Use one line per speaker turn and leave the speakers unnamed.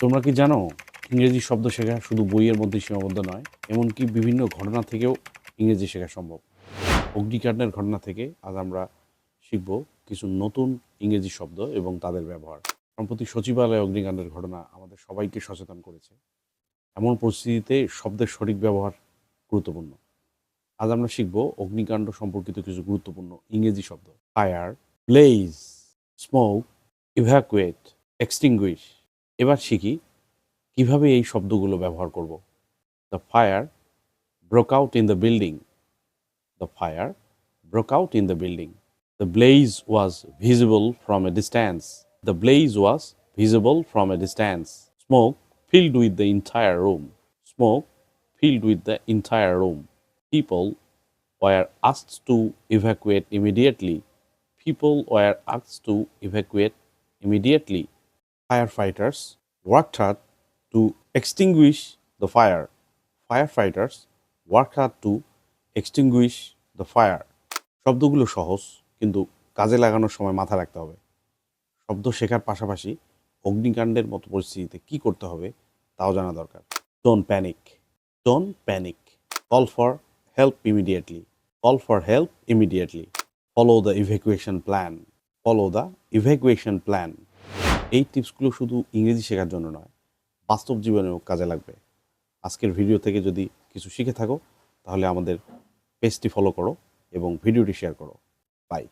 তোমরা কি জানো, ইংরেজি শব্দ শেখা শুধু বইয়ের মধ্যে সীমাবদ্ধ নয়, এমনকি বিভিন্ন ঘটনা থেকেও ইংরেজি শেখা সম্ভব। অগ্নিকাণ্ডের ঘটনা থেকে আজ আমরা শিখব কিছু নতুন ইংরেজি শব্দ এবং তাদের ব্যবহার। সম্প্রতি সচিবালয় অগ্নিকাণ্ডের ঘটনা আমাদের সবাইকে সচেতন করেছে। এমন পরিস্থিতিতে শব্দের সঠিক ব্যবহার গুরুত্বপূর্ণ। আজ আমরা শিখব অগ্নিকাণ্ড সম্পর্কিত কিছু গুরুত্বপূর্ণ ইংরেজি শব্দ। Fire, blaze, smoke evacuate extinguish. এবার শিখি কীভাবে এই শব্দগুলো ব্যবহার করব। The fire broke out in the building the fire broke out in the building the blaze was visible from a distance the blaze was visible from a distance smoke filled with the entire room smoke filled with the entire room people were asked to evacuate immediately people were asked to evacuate immediately Firefighters worked hard to extinguish the fire. Firefighters worked hard to extinguish the fire. শব্দগুলো সহজ, কিন্তু কাজে লাগানোর সময় মাথা রাখতে হবে। শব্দ শেখার পাশাপাশি অগ্নিকাণ্ডের মতো পরিস্থিতিতে কি করতে হবে, তাও জানা দরকার। Don't panic don't panic call for help immediately call for help immediately follow the evacuation plan follow the evacuation plan এই টিপসগুলো শুধু ইংরেজি শেখার জন্য নয়, বাস্তব জীবনেও কাজে লাগবে। আজকের ভিডিও থেকে যদি কিছু শিখে থাকো, তাহলে আমাদের পেজটি ফলো করো এবং ভিডিওটি শেয়ার করো। বাই